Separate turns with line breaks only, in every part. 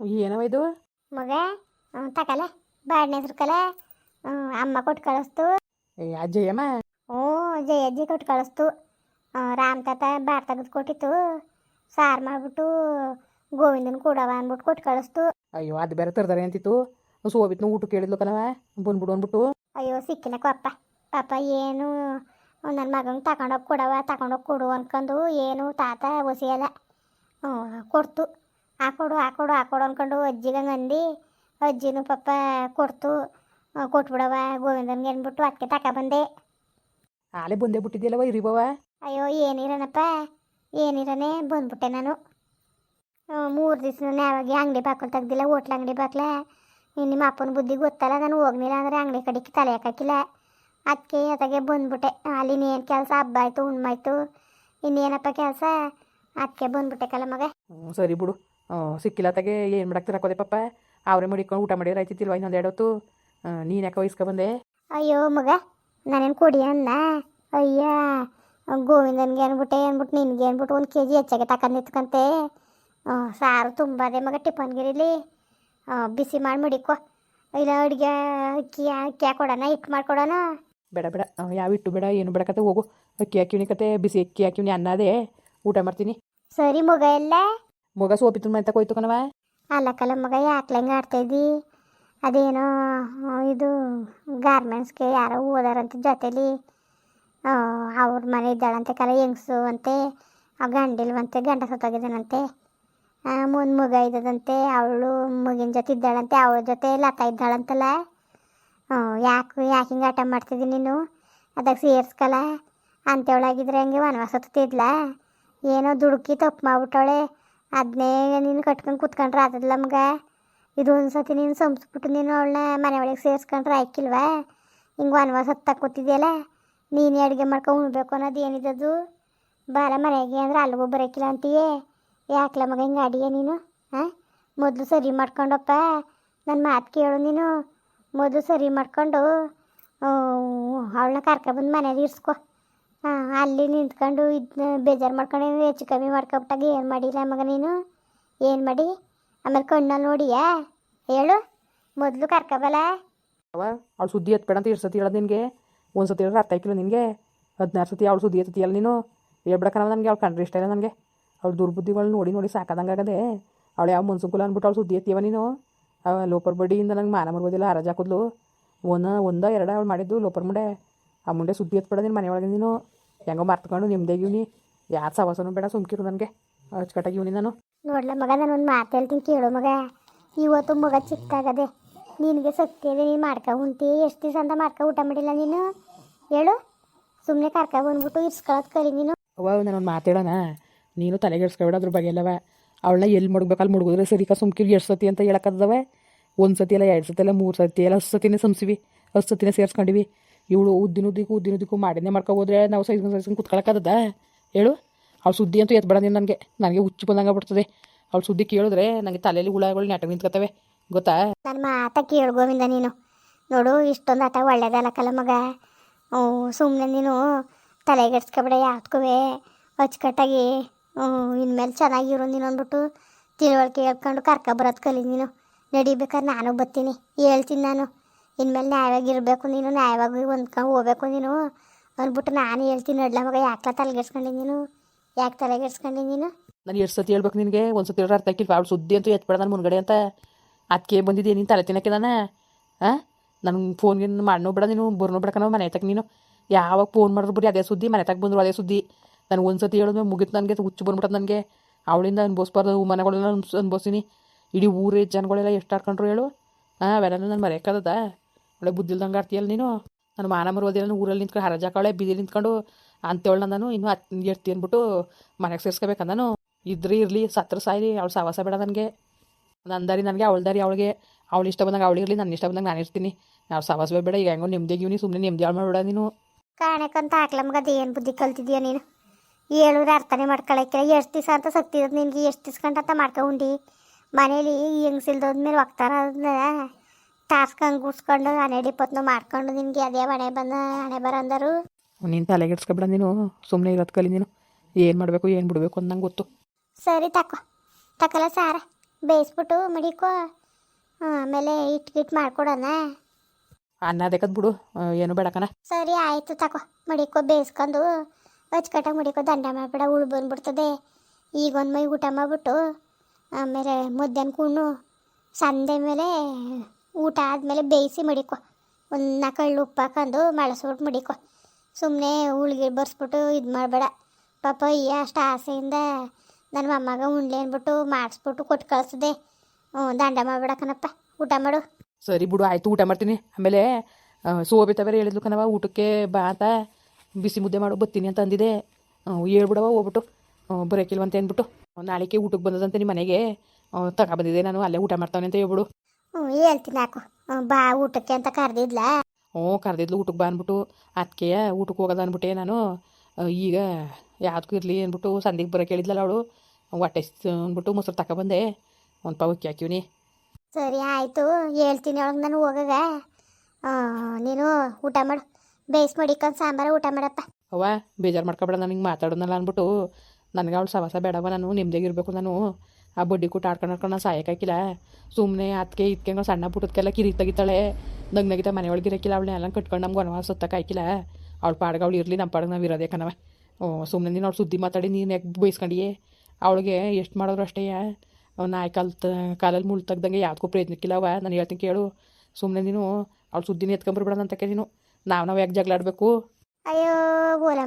ಏನವ ಇದು
ಮಗ ತಕಲೆ ಬಾಡ್ನೆ ಹೆಸ್ರು ಅಮ್ಮ ಕೊಟ್ಟು ಕಳಿಸ್ತು.
ಏ ಅಜ್ಜಯ್ಯಮ್ಮ
ಹ್ಞೂ ಜಯಜ್ಜಿ ಕೊಟ್ಟು ಕಳಿಸ್ತು. ರಾಮ್ ತಾತ ಬಾಡ್ ತೆಗೆದು ಕೊಟ್ಟಿತ್ತು. ಸಾರು ಮಾಡಿಬಿಟ್ಟು ಗೋವಿಂದನ ಕೊಡವ ಅಂದ್ಬಿಟ್ಟು ಕೊಟ್ಟು ಕಳಿಸ್ತು.
ಅಯ್ಯೋ ಅದು ಬೇರೆ ತರ್ತಾರೆ ಅಂತಿತ್ತು. ಸೋಬಿತ್ನು ಊಟ ಕೇಳಿದ್ಲು ಕಣವ ಬಂದ್ಬಿಡು ಅಂದ್ಬಿಟ್ಟು.
ಅಯ್ಯೋ ಸಿಕ್ಕಿಲ್ಲ ಕೊಪ್ಪ. ಪಾಪ ಏನು ನನ್ನ ಮಗಂಗೆ ತಗೊಂಡೋಗಿ ಕೊಡವ ತಗೊಂಡೋಗಿ ಕೊಡು ಅನ್ಕೊಂಡು ಏನು ತಾತ ಒಸಿಯಲ್ಲ. ಹ್ಞೂ ಕೊಡ್ತು. ಹಾಕೊಡು ಹಾಕೊಡು ಹಾಕೊಡು ಅನ್ಕೊಂಡು ಅಜ್ಜಿಗಂಗೆ ಅಂದು. ಅಜ್ಜಿನೂ ಪಾಪ ಕೊಡ್ತು. ಕೊಟ್ಬಿಡವ ಗೋವಿಂದನ್ಗೆ ಅಂದ್ಬಿಟ್ಟು ಅದಕ್ಕೆ ತಗೊಬಂದೆ
ಆಲೆ ಬಂದೇ ಬಿಟ್ಟಿದ್ಯಲ್ಲವ ಇರಿಬವ
ಅಯ್ಯೋ ಏನಿರನಪ್ಪ ಏನಿರನೆ ಬಂದ್ಬಿಟ್ಟೆ ನಾನು. ಮೂರು ದಿವಸ ಯಾವಾಗ ಅಂಗಡಿ ಬಾಕಲು ತೆಗ್ದಿಲ್ಲ ಹೋಟ್ಲ ಅಂಗಡಿ ಬಾಕ್ಲ. ನಿಮ್ಮ ಅಪ್ಪನ ಬುದ್ಧಿ ಗೊತ್ತಲ್ಲ ನಾನು ಹೋಗ್ಲಿಲ್ಲ ಅಂದರೆ ಅಂಗಡಿ ಕಡೆಗೆ ತಲೆ ಹಾಕಿಲ್ಲ ಅದಕ್ಕೆ ಅದಾಗೆ ಬಂದ್ಬಿಟ್ಟೆ. ಅಲ್ಲಿ ಇನ್ನೇನು ಕೆಲಸ? ಹಬ್ಬ ಆಯಿತು ಉಣ್ಮಾಯ್ತು ಇನ್ನೇನಪ್ಪ ಕೆಲಸ? ಅದಕ್ಕೆ ಬಂದ್ಬಿಟ್ಟೆ ಕಲ ಮಗ.
ಹ್ಞೂ ಸರಿ ಬಿಡು. ಹ್ಞೂ ಸಿಕ್ಕಿಲ್ಲ ತಗೆ ಏನು ಮಾಡಕ್ಕೆ ಹಾಕೋದೆ ಪಪ್ಪ ಅವರೇ ಮಡಿಕೊಂಡು ಊಟ ಮಾಡಿದ್ರೆ ಆಯ್ತಿತ್ತಿಲ್ವ ಇನ್ನೊಂದು ಎರಡು ಹೊತ್ತು ನೀನು ಯಾಕೆ ವಹಿಸ್ಕೊ ಬಂದೆ
ಅಯ್ಯೋ ಮಗ ನಾನೇನು ಕೊಡಿ ಅನ್ನ ಅಯ್ಯ ಗೋವಿಂದನ್ಗೆ ಅನ್ಬಿಟ್ಟೆ ಅಂದ್ಬಿಟ್ಟು ನಿನಗೆ ಅಂದ್ಬಿಟ್ಟು ಒಂದು ಕೆ ಜಿ ಹೆಚ್ಚಾಗೆ ತಕೊಂಡು ನಿತ್ಕಂತೆ ಸಾರು ತುಂಬದೆ ಮಗ ಟಿಫನ್ಗಿರಿಲಿ ಬಿಸಿ ಮಾಡಿ ಮಡಿಕೋ ಇಲ್ಲ ಅಡುಗೆ ಅಕ್ಕಿ ಅಕ್ಕಿ ಹಾಕೊಡೋಣ ಹಿಟ್ಟು ಮಾಡ್ಕೊಡೋಣ
ಬೇಡ ಬೇಡ ಯಾವ ಇಟ್ಟು ಬೇಡ ಏನು ಬೇಡಕತ್ತೆ ಹೋಗು ಅಕ್ಕಿ ಹಾಕಿವಿನಿ ಕತೆ ಬಿಸಿ ಅಕ್ಕಿ ಅಕ್ಕಿ ಅನ್ನದೇ ಊಟ ಮಾಡ್ತೀನಿ
ಸರಿ ಮಗ ಎಲ್ಲ
ಮಗ ಸೋಪಿತ್ರ ಮನೆ ತಗೋಯ್ತು ಕಣವ
ಅಲ್ಲ ಕಲ ಮಗ ಯಾಕ್ಲಂಗೆ ಆಡ್ತಾಯಿದ್ದಿ ಅದೇನೋ ಇದು ಗಾರ್ಮೆಂಟ್ಸ್ಗೆ ಯಾರೋ ಓದಾರಂತ ಜೊತೇಲಿ. ಅವ್ರ ಮನೆ ಇದ್ದಾಳಂತೆ ಕಲ, ಹೆಂಗ್ಸು ಅಂತೆ, ಆ ಗಂಡಿಲ್ವಂತೆ, ಗಂಡ ಸತ್ತೋಗಿದ್ದಾನಂತೆ. ಮುಂದೆ ಮಗ ಇದ್ದದಂತೆ, ಅವಳು ಮಗಿನ ಜೊತೆ ಇದ್ದಾಳಂತೆ, ಅವಳ ಜೊತೆ ಲತಾ ಇದ್ದಾಳಂತಲ್ಲ. ಯಾಕೆ ಯಾಕೆ ಹಿಂಗೆ ಆಟ ಮಾಡ್ತಿದ್ದಿ ನೀನು? ಅದಾಗ ಸೇರ್ಸ್ಕಲ್ಲ ಅಂಥವಳಾಗಿದ್ರೆ ಹಂಗೆ ವನವಾಸ ಹತ್ತಿದ್ಲ ಏನೋ ದುಡುಕಿ ತಪ್ಪು ಮಾಡ್ಬಿಟ್ಟವಳೆ. ಅದನ್ನೇ ನೀನು ಕಟ್ಕೊಂಡು ಕುತ್ಕೊಂಡ್ರೆ ಆತದಲ್ಲ ನಮ್ಗೆ ಇದು ಒಂದು ಸತಿ ನೀನು ಸಂಸ್ಬಿಟ್ಟು ನೀನು ಅವಳನ್ನ ಮನೆ ಒಳಗೆ ಸೇರಿಸ್ಕೊಂಡ್ರೆ ಆಯ್ಕಿಲ್ವಾ? ಹಿಂಗೆ ವನವಾಸ ಹತ್ತ ಕೂತಿದ್ಯಲ್ಲ, ನೀನೇ ಅಡುಗೆ ಮಾಡ್ಕೊ ಉಣ್ಬೇಕು ಅನ್ನೋದು ಏನಿದದು? ಬಾರ ಮನೆಗೆ ಅಂದ್ರೆ ಅಲ್ಲಿಗೂ ಬರೋಕಿಲ್ಲ ಅಂತೀಯೇ? ಯಾಕಲ ಮಗ ಹಿಂಗೆ ಅಡಿಯ ನೀನು ಹಾಂ ಮೊದಲು ಸರಿ ಮಾಡ್ಕೊಂಡಪ್ಪ ನನ್ನ ಮಾತು ಕೇಳು ನೀನು. ಮೊದಲು ಸರಿ ಮಾಡ್ಕೊಂಡು ಅವಳನ್ನ ಕರ್ಕೊಬಂದು ಮನೇಲಿ ಇರ್ಸ್ಕೊ. ಹಾಂ, ಅಲ್ಲಿ ನಿಂತ್ಕೊಂಡು ಇದನ್ನ ಬೇಜಾರು ಮಾಡ್ಕೊಂಡು ಹೆಚ್ಚು ಕಮ್ಮಿ ಮಾಡ್ಕೊಬಿಟ್ಟಾಗ ಏನು ಮಾಡಿಲ್ಲ ಮಗ ನೀನು? ಏನು ಮಾಡಿ? ಆಮೇಲೆ ಕಣ್ಣಲ್ಲಿ ನೋಡಿಯಾ? ಹೇಳು, ಮೊದಲು ಕರ್ಕೊಬಲ್ಲ?
ಅವ, ಅವಳು ಸುದ್ದಿ ಎತ್ಬೇಡ ಅಂತ ಎಷ್ಟು ಸತಿ ಹೇಳೋದು ನಿನಗೆ? ಒಂದು ಸತಿ ಹೇಳಿದ್ರೆ ಅರ್ಥ ಆಯ್ತಿಲ್ಲ ನಿನಗೆ? ಹದಿನಾರು ಸತಿ ಅವಳು ಸುದ್ದಿ ಎತ್ತತಿಯಲ್ಲ ನೀನು? ಹೇಳ್ಬಿಡಕಲ್ಲ ನನಗೆ, ಅವ್ಳು ಕಂಡ್ರೆ ಇಷ್ಟ ಇಲ್ಲ ನನಗೆ. ಅವಳು ದುರ್ಬುದ್ಧಿಗಳು ನೋಡಿ ನೋಡಿ ಸಾಕಾದಂಗೆ ಆಗದೆ ಅವಳು ಯಾವ ಮನ್ಸುಕುಲ ಅಂದ್ಬಿಟ್ಟು ಅವಳು ಸುದ್ದಿ ಎತ್ತೀವ ನೀನು? ಲೋಪರ್ ಬಡ್ಡಿಯಿಂದ ನಂಗೆ ಮಾನ ಮರ್ಬೋದಿಲ್ಲ ಹರಾಜ್ ಹಾಕಿದ್ಲು ಒಂದ ಒಂದ, ಎರಡ ಅವಳು ಮಾಡಿದ್ದು ಲೋಪರ್ ಮುಂಡೆ. ಆ ಮುಂಡೆ ಸುದ್ದಿ ಎತ್ಬೇಡ ನೀನು ಮನೆಯೊಳಗೆ ನೀನು. ಹೆಂಗೋ ಮರ್ತ್ಕೊಂಡು ನಿಮ್ದೇಗಿವ್ನಿ ಯಾರು ಸವಾಸನೂ ಬೇಡ ಸುಮ್ಕಿರು ನನಗೆ. ಅಚ್ಚುಕಟ್ಟಾಗಿವ್ನಿ ನಾನು.
ನೋಡ್ಲ ಮಗ ನಾನು ಒಂದು ಮಾತು ಹೇಳ್ತೀನಿ ಕೇಳು ಮಗ. ಇವತ್ತು ಮಗ ಚಿಕ್ಕಾಗದೆ ನಿನಗೆ ಸತ್ಯ ಇದೆ ನೀನು ಮಾಡ್ಕೊ ಉಂಟಿ. ಎಷ್ಟು ದಿವಸ ಅಂತ ಮಾಡ್ಕೊ ಊಟ ಮಾಡಿಲ್ಲ ನೀನು? ಹೇಳು. ಸುಮ್ಮನೆ ಕರ್ಕ ಬಂದ್ಬಿಟ್ಟು ಇರ್ಸ್ಕೊಳ್ಳೋದು ಕಲಿ ನೀನು.
ಅವ ನಾನೊಂದು ಹೇಳೋಣ. ನೀನು ತಲೆಗೆಡ್ಸ್ಕೊಬೇಡ ಅದ್ರ ಬಗ್ಗೆ ಎಲ್ಲವ. ಅವಳನ್ನ ಎಲ್ಲಿ ಮುಡ್ಬೇಕು ಅಲ್ಲಿ ಮುಡ್ಗೋದ್ರೆ ಸರಿ ಕ ಸುಮ್ಕಿರಿ ಎಷ್ಟು ಸತಿ ಅಂತ ಹೇಳಕ್ಕದವೆ ಒಂದು ಸತಿ ಎಲ್ಲ ಎರಡು ಸತಿ ಅಲ್ಲ ಮೂರು ಸತಿ ಎಲ್ಲ ಹತ್ತು ಸತಿನೇ ಸಂಸಿವಿ ಹತ್ತು ಸತಿನೇ ಸೇರಿಸ್ಕೊಂಡಿವಿ. ಇವಳು ಉದ್ದಿನ ಉದ್ದಿಗೂ ಉದ್ದಿನ ಉದ್ದಿಗೂ ಮಾಡಿದ್ನೇ ಮಾಡ್ಕೊ ಹೋದ್ರೆ ನಾವು ಸೈಸ್ಕೊಂಡು ಸೈಸ್ಕೊಂಡು ಕುತ್ಕೊಳಕ್ಕದ ಹೇಳು. ಅವಳು ಸುದ್ದಿ ಅಂತೂ ಎತ್ ನೀನು ನನಗೆ. ನನಗೆ ಹುಚ್ಚು ಬಂದಂಗೆ ಬಿಡ್ತದೆ ಅವಳು ಸುದ್ದಿ ಕೇಳಿದ್ರೆ ನನಗೆ ತಲೆಯಲ್ಲಿ ಹುಳಗಳು ನೆಟ್ಟ ನಿಂತ್ಕೊತವೆ ಗೊತ್ತಾ?
ನನ್ನ ಮಾತ ಕೇಳು ಗೋವಿಂದ ನೀನು. ನೋಡು, ಇಷ್ಟೊಂದು ಆಟ ಕಲ ಮಗ. ಸುಮ್ಮನೆ ನೀನು ತಲೆಗೆಡ್ಸ್ಕೊಬಿಡ ಯಾವ್ದಕ್ಕೂ ಅಚ್ಚುಕಟ್ಟಾಗಿ ಇನ್ಮೇಲೆ ಚೆನ್ನಾಗಿರು ನೀನು ಅಂದ್ಬಿಟ್ಟು ತಿಳುವಳಿಕೆ ಹೇಳ್ಕೊಂಡು ಕರ್ಕೊ ಬರೋದು ಕಲಿ ನೀನು. ನಡಿಬೇಕಾದ್ರೆ ನಾನು ಬರ್ತೀನಿ. ಹೇಳ್ತೀನಿ ನಾನು. ಇನ್ಮೇಲೆ ನ್ಯಾಯವಾಗಿರ್ಬೇಕು ನೀನು, ನ್ಯಾಯವಾಗಿ ಹೊಂದ್ಕೊಂಡು ಹೋಗ್ಬೇಕು ನೀನು ಅಂದ್ಬಿಟ್ಟು ನಾನು ಹೇಳ್ತೀನಿ, ನಡ್ಲ ಮಗ, ಯಾಕೆ ತಲೆಗೆಡ್ಸ್ಕೊಂಡಿ ನೀನು? ಯಾಕೆ ತಲೆಗೆಡ್ಸ್ಕೊಂಡಿ ನೀನು?
ನಾನು ಎಷ್ಟು ಸತಿ ಹೇಳ್ಬೇಕು ನಿನಗೆ? ಒಂದು ಸತಿ ಹೇಳಿದ್ರೆ ಅರ್ಥ ಆಗಿಲ್ಲ ಅವಳು ಸುದ್ದಿ ಅಂತೂ ಎತ್ಬೇಡ ನಾನು ಮುನ್ಗಡೆ ಅಂತ. ಅದಕ್ಕೆ ಬಂದಿದ್ದೆ ನೀನು ತಲೆ ತಿನ್ನಕ್ಕೆ ನಾನು? ಹಾಂ ನನಗೆ ಫೋನ್ಗೆ ಮಾಡೋ ಬೇಡ ನೀನು, ಬರ್ನೋ ಬೇಡ ಕಣೋ ಮನೆ ತಕ್ಕ ನೀನು. ಯಾವಾಗ ಫೋನ್ ಮಾಡಿದ್ರು ಬರೀ ಅದೇ ಸುದ್ದಿ, ಮನೆ ತಕ್ಕ ಬಂದರು ಅದೇ ಸುದ್ದಿ. ನಾನು ಒಂದು ಸತಿ ಹೇಳಿದ್ಮೇಲೆ ಮುಗಿತು ನನಗೆ, ಹುಚ್ಚು ಬಂದ್ಬಿಟ್ಟು ನನಗೆ. ಅವಳಿಂದ ಅನ್ಭವಿಸ್ಬಾರ್ದು ಮನೆಗಳೆಲ್ಲ ಅನ್ಬೋಸಿನಿ ಇಡೀ ಊರೇ ಜನಗಳೆಲ್ಲ ಎಷ್ಟು ಹಾಕೊಂಡ್ರು ಹೇಳು? ಹಾಂ ಅವೆಲ್ಲ ನಾನು ಮರೆಯೋಕ್ಕದ ಒಳ್ಳೆ ಬುದ್ಧಿಲ್ದಂಗೆ ಆಡ್ತೀಯಲ್ಲ ನೀನು? ನಾನು ಮಾನ ಮರುವುದಿಲ್ಲ ಊರಲ್ಲಿ ನಿಂತ್ಕೊಂಡು ಹರಜ ಹಾಕವಳೆ ಬೀದಿ ನಿಂತ್ಕೊಂಡು ಅಂತೇಳು ನಾನು ಇನ್ನೂ ಹತ್ತು ಅಂದ್ಬಿಟ್ಟು ಮನೆಗೆ ಸೇರಿಸ್ಕೋಬೇಕಂದನು ಇದ್ರಿ ಇರಲಿ, ಸತ್ರ ಸಾಯಿರಿ, ಅವಳು ಸಾವಾಸ ಬೇಡ ನನಗೆ. ನನ್ನ ದಾರಿ ನನಗೆ, ಅವಳ ದಾರಿ ಅವಳಿಗೆ. ಅವಳು ಇಷ್ಟ ಬಂದಾಗ ಅವಳು ಇರಲಿ ನನ್ನ ಇಷ್ಟ ಬಂದಂಗೆ ನಾನು ಇರ್ತೀನಿ. ನಾವು ಸಾವಾಸ ಬೇಡ ಈಗ ಹೆಂಗೋ ನೆಮ್ಮದಿಗಿವ್ನಿ ಸುಮ್ಮನೆ ನೆಮ್ಮದಿ ಹಾಳು ಮಾಡಬೇಡ ನೀನು.
ಕಾಣಕ್ಕಂತ ಹಾಕ್ಲ ಮಗ ಏನು ಬುದ್ಧಿ ಕಲ್ತಿದ್ಯಾ ನೀನು? ಹೇಳಿದ್ರೆ ಅರ್ಥನೇ ಮಾಡ್ಕೊಳಕ್ಕೆ ಎಷ್ಟು ದಿವಸ ಅಂತ ಸತ್ತಿರೋದು ನಿನಗೆ, ಎಷ್ಟು ದಿವ್ಸ ಅಂತ ಮಾಡ್ಕೊಂಡು ಮನೇಲಿ ಹೆಂಗ್ಸಿಲ್ದೋದ್ಮೇಲೆ ಹೋಗ್ತಾರ ಟಾಸ್ಕಂಗೆ ಗುಡ್ಸ್ಕೊಂಡು ಹನ್ನೆರಡು ಇಪ್ಪತ್ತು ಮಾಡ್ಕೊಂಡು ನಿನಗೆ ಅದೇ ಹಣೆ ಬಂದ ಹಣೆ ಬರ ಅಂದರು.
ನೀನು ತಲೆಗೆಡ್ಸ್ಕೊಬೇಡ ನೀನು ಸುಮ್ಮನೆ ಇರೋದು ಕಲಿ ನೀನು. ಏನು ಮಾಡಬೇಕು ಏನು ಬಿಡಬೇಕು ಅಂತ ನಂಗೆ ಗೊತ್ತು.
ಸರಿ ತಕೋ ತಕಲ ಸಾರ ಬೇಯಿಸ್ಬಿಟ್ಟು ಮಡಿಕೋ. ಆಮೇಲೆ ಇಟ್ಟು ಗಿಟ್ ಮಾಡ್ಕೊಡೋಣ.
ಅನ್ನ ಅದಕ್ಕದ್ ಬಿಡು ಏನು ಬೇಡಕನ
ಸರಿ ಆಯಿತು ತಕೋ ಮಡಿಕೋ ಬೇಯಿಸ್ಕೊಂಡು. ಅಚ್ಚುಕಟ್ಟಾಗಿ ಮಡಿಕೋ ದಂಡ ಮಾಡಬೇಡ ಉಳು ಬಂದ್ಬಿಡ್ತದೆ. ಈಗ ಒಂದು ಮೈ ಊಟ ಮಾಡಿಬಿಟ್ಟು ಆಮೇಲೆ ಮಧ್ಯಾಹ್ನ ಕೂಣು ಸಂದೆ ಮೇಲೆ ಊಟ ಆದಮೇಲೆ ಬೇಯಿಸಿ ಮಡಿಕೊ. ಒಂದು ನಾಲ್ಕು ಹಳ್ಳು ಉಪ್ಪು ಹಾಕೊಂಡು ಮಳಸ್ಬಿಟ್ಟು ಮಡಿಕೊ. ಸುಮ್ಮನೆ ಉಳ್ಗಿ ಬರ್ಸ್ಬಿಟ್ಟು ಇದು ಮಾಡಬೇಡ. ಪಾಪ ಈ ಅಷ್ಟು ಆಸೆಯಿಂದ ನನ್ನ ಮೊಮ್ಮಗ ಉಂಡ್ಲಿ ಅಂದ್ಬಿಟ್ಟು ಮಾಡಿಸ್ಬಿಟ್ಟು ಕೊಟ್ಟು ಕಳಿಸ್ದೆ. ಹ್ಞೂ, ದಂಡ ಮಾಡಬೇಡ ಕಣಪ್ಪ. ಊಟ ಮಾಡು.
ಸರಿ ಬಿಡು, ಆಯಿತು, ಊಟ ಮಾಡ್ತೀನಿ. ಆಮೇಲೆ ಸೋಬೆ ಬೇರೆ ಹೇಳಿದ್ಲು ಕಣವ ಊಟಕ್ಕೆ ಬಾ ಅಂತ. ಬಿಸಿ ಮುದ್ದೆ ಮಾಡು, ಬತ್ತೀನಿ ಅಂತ ಅಂದಿದೆ. ಹೇಳ್ಬಿಡವ ಹೋಗ್ಬಿಟ್ಟು. ಬರೋಕಿಲ್ವಂತ ಅಂದ್ಬಿಟ್ಟು. ನಾಳೆಗೆ ಊಟಕ್ಕೆ ಬಂದದಂತೆ ನಿಮ್ಮ ಮನೆಗೆ. ತಗೊಬಂದಿದ್ದೆ ನಾನು, ಅಲ್ಲೇ ಊಟ ಮಾಡ್ತಾವನೆ ಅಂತ ಹೇಳ್ಬಿಡು.
ಹ್ಞೂ ಹೇಳ್ತೀನಿ ಹ್ಞೂ ಬಾ ಊಟಕ್ಕೆ ಅಂತ ಕರೆದಿದ್ಲ.
ಹ್ಞೂ ಕರೆದಿದ್ಲು ಊಟಕ್ಕೆ ಬಂದ್ಬಿಟ್ಟು ಅದಕ್ಕೆ ಊಟಕ್ಕೆ ಹೋಗೋದು ಅಂದ್ಬಿಟ್ಟೆ ನಾನು. ಈಗ ಯಾವುದಕ್ಕೂ ಇರಲಿ ಅಂದ್ಬಿಟ್ಟು ಸಂದಿಗೆ ಬರೋಕೆ ಹೇಳಿದ್ಲಲ್ಲ ಅವಳು. ಹೊಟ್ಟೆ ಅಂದ್ಬಿಟ್ಟು ಮೊಸರು ತಗೊಬಂದೆ ಒಂದು ಪಾವ್ ಅಕ್ಕಿ ಹಾಕಿವ್ನಿ.
ಸರಿ ಆಯಿತು. ಹೇಳ್ತೀನಿ ಅವಳಿಗೆ ನಾನು ಹೋಗಾಗ. ನೀನು ಊಟ ಮಾಡು. ಬೇಯಿಸಿ ಮಡಿಕೊಂಡು ಸಾಂಬಾರು ಊಟ ಮಾಡಪ್ಪ.
ಅವ್ವ ಬೇಜಾರು ಮಾಡ್ಕೊಬೇಡ ನನಗೆ ಮಾತಾಡೋದಲ್ಲ ಅಂದ್ಬಿಟ್ಟು. ನನಗೆ ಅವಳು ಸವಾಸ ಬೇಡವ ನಾನು ನೆಮ್ಮದಿಯಾಗಿರ್ಬೇಕು ನಾನು. ಆ ಬಡ್ಡಿ ಕೂಟ ಆಡ್ಕೊಂಡು ಆಡ್ಕೊಂಡು ನಾನು ಸಾಯಕ್ಕಾಕಿಲ್ಲ ಸುಮ್ಮನೆ ಅದಕ್ಕೆ ಇದ್ಕೊಂಡು ಸಣ್ಣ ಪುಟ್ಟದಕ್ಕೆಲ್ಲ ಕಿರಿ ತೆಗಿತಾಳೆ ನಗ್ ನಗಿತ ಒಳಗೆ ಇರೋಕ್ಕಿಲ್ಲ ಅವಳನ್ನ ಎಲ್ಲ ಕಟ್ಕೊಂಡು ನಮ್ಗೆ ಒಣವಾ ಸುತ್ತಕ್ಕೆ ಅವ್ಳ ಪಾಡ್ಗೆ ಅವಳು ಇರಲಿ ನಮ್ಮ ಪಾಡ್ಗೆ ನಾವು ಇರೋದೇ ಕಣವ ಓ ಸುಮ್ಮನೆ ನೀನು ಅವ್ಳು ಸುದ್ದಿ ಮಾತಾಡಿ, ನೀನು ಯಾಕೆ ಬೈಸ್ಕೊಂಡಿಯೇ? ಅವಳಿಗೆ ಎಷ್ಟು ಮಾಡಿದ್ರು ಅಷ್ಟೇ. ನಾಯಿ ಕಾಲು ತ ಕಾಲಲ್ಲಿ ಮುಳ್ಳು ತೆಗ್ದಂಗೆ ಯಾವುದಕ್ಕೂ ಅವ ನಾನು ಹೇಳ್ತೀನಿ ಕೇಳು. ಸುಮ್ಮನೆ ನೀನು ಅವ್ಳು ಸುದ್ದಿನ ಎತ್ಕೊಂಬರ್ಬೇಡ ಅಂತಕ್ಕೆ ನೀನು ನಾವು ನಾವು ಯಾಕೆ ಜಗಳ ಆಡಬೇಕು
ಅಯ್ಯೋ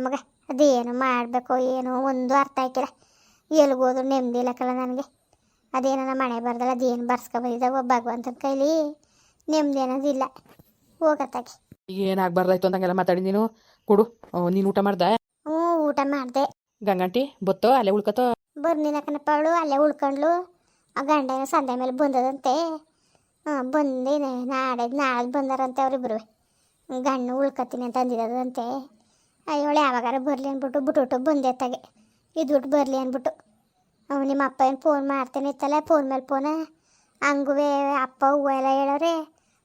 ಮಗ. ಅದೇನು ಮಾಡಬೇಕು, ಏನೋ ಒಂದು ಅರ್ಥ ಆಯ್ಕಿಲ್ಲ. ಎಲ್ಗೋದ್ರು ನೆಮ್ಮದಿ ಇಲ್ಲಕ್ಕಲ್ಲ ನನಗೆ. ಅದೇನ ಮನೆ ಬರ್ದಲ್ಲ ಅದೇನು ಬರ್ಸ್ಕೊ ಬಂದಿದ್ದಾವ ಭಗವಂತನ ಕೈಲಿ? ನೆಮ್ಮದಿ ಅನ್ನೋದಿಲ್ಲ ಹೋಗತ್ತಾಗೆ.
ಏನಾಗಬಾರ್ದಾಯ್ತು ಅಂತಂಗೆಲ್ಲ ಮಾತಾಡಿ ನೀನು. ಕೊಡು. ನೀನು ಊಟ ಮಾಡ್ದೆ?
ಹ್ಞೂ ಊಟ ಮಾಡಿದೆ.
ಗಂಗಂಟಿ ಬತ್ತೋ ಅಲ್ಲೇ ಉಳ್ಕತ್ತೋ?
ಬರ್ನಿಲ್ಲ ಕಣಪ್ಪ ಅವಳು ಅಲ್ಲೇ ಉಳ್ಕೊಂಡ್ಲು ಆ ಗಂಡ ಏನೋ ಸಂದೆ ಮೇಲೆ ಬಂದದಂತೆ. ಹಾಂ ಬಂದೇನೆ. ನಾಳೆ ನಾಳೆ ಬಂದಾರಂತೆ ಅವರಿಬ್ಬರು ಗಂಡು ಉಳ್ಕತ್ತೀನಿ ಅಂತ ಅಂದಿದ್ದಂತೆ ಅಯ್ಯೋಳು ಯಾವಾಗಾರ ಬರಲಿ ಅಂದ್ಬಿಟ್ಟು ಬಿಟ್ಟು ಬಂದೆ ತಗೆ ದುಡ್ಡು ಬರಲಿ ಅಂದ್ಬಿಟ್ಟು. ಅವ್ನು ನಿಮ್ಮ ಅಪ್ಪ ಏನು ಫೋನ್ ಮಾಡ್ತಾನೆ ಇತ್ತಲ್ಲ ಫೋನ್ ಮೇಲೆ ಫೋನ ಹಂಗುವೆ ಅಪ್ಪ ಹೂವು ಎಲ್ಲ ಹೇಳೋರೆ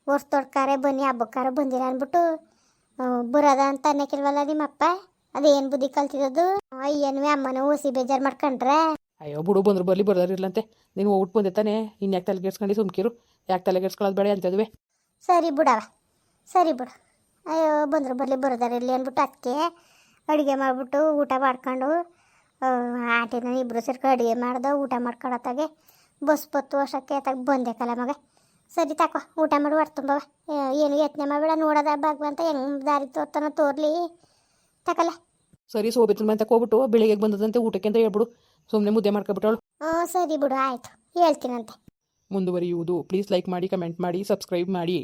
ವರ್ಷ ತೊಡ್ಕಾರೆ ಬನ್ನಿ ಹಬ್ಬಕ್ಕಾರ ಬಂದಿರ ಅಂದ್ಬಿಟ್ಟು ಬರೋದ ಅಂತ ಅನ್ನಕ್ಕಿಲ್ವಲ್ಲ ನಿಮ್ಮಪ್ಪ ಅದೇನು ಬುದ್ಧಿ ಕಲ್ತಿದ್ದು ಅಯ್ಯನ್ವೆ ಅಮ್ಮನ ಓಸಿ ಬೇಜಾರು ಮಾಡ್ಕೊಂಡ್ರೆ.
ಅಯ್ಯೋ ಬಿಡು ಬಂದ್ರು ಬರಲಿ ಬರ್ದಾರಿರ್ಲಂತೆ ನೀನು ಹೋಗ್ಬಿಟ್ಟು ಬಂದೆ ತಾನೆ ಇನ್ನು ಯಾಕೆ ತಲೆಗೆಡ್ಸ್ಕೊಂಡು ಸುಮ್ಕಿರು? ಯಾಕೆ ತಲೆಗೆಡ್ಸ್ಕೊಳ್ಳೋದು ಬೇಡ ಅಂತದ್ವೆ
ಸರಿ ಬಿಡವ ಸರಿ ಬಿಡು. ಅಯ್ಯೋ ಬಂದರು ಬರಲಿ ಬರೋದಾರ ಇಲ್ಲ ಅಂದ್ಬಿಟ್ಟು ಅದಕ್ಕೆ ಅಡುಗೆ ಮಾಡಿಬಿಟ್ಟು ಊಟ ಮಾಡ್ಕೊಂಡು ಆಟಿನ ಇಬ್ಬರು ಸೇರ್ಕೊಂಡು ಅಡುಗೆ ಮಾಡ್ದೆ ಊಟ ಮಾಡ್ಕೊಳತ್ತಾಗೆ. ಬಸ್ ಬತ್ತು ವರ್ಷಕ್ಕೆ ತಗ ಬಂದೆ ಕಲ ಮಗ. ಸರಿ ತಾಕೋ ಊಟ ಮಾಡಿ ಹೊಟ್ಟು ತುಂಬವ ಏನು ಯತ್ನೆ ಮಾಡಬೇಡ ನೋಡೋದ ಭಗವಂತ ಹೆಂಗ್ ದಾರಿ ತೋರ್ತಾನ ತೋರ್ಲಿ. ತಕಲ್ಲ.
ಸರಿ ಸೋಬಿತ್ರ ಮನೆ ಹೋಗ್ಬಿಟ್ಟು ಬೆಳಿಗ್ಗೆ ಬಂದದಂತೆ ಊಟಕ್ಕೆ ಅಂತ ಹೇಳ್ಬಿಡು. ಸುಮ್ಮನೆ ಮುದ್ದೆ ಮಾಡ್ಕೊಬಿಟ್ಟವಳು.
ಹ್ಞೂ ಸರಿ ಬಿಡು ಆಯಿತು. ಹೇಳ್ತೀನಂತೆ.
ಮುಂದುವರಿಯುವುದು. ಪ್ಲೀಸ್ ಲೈಕ್ ಮಾಡಿ ಕಮೆಂಟ್ ಮಾಡಿ ಸಬ್ಸ್ಕ್ರೈಬ್ ಮಾಡಿ.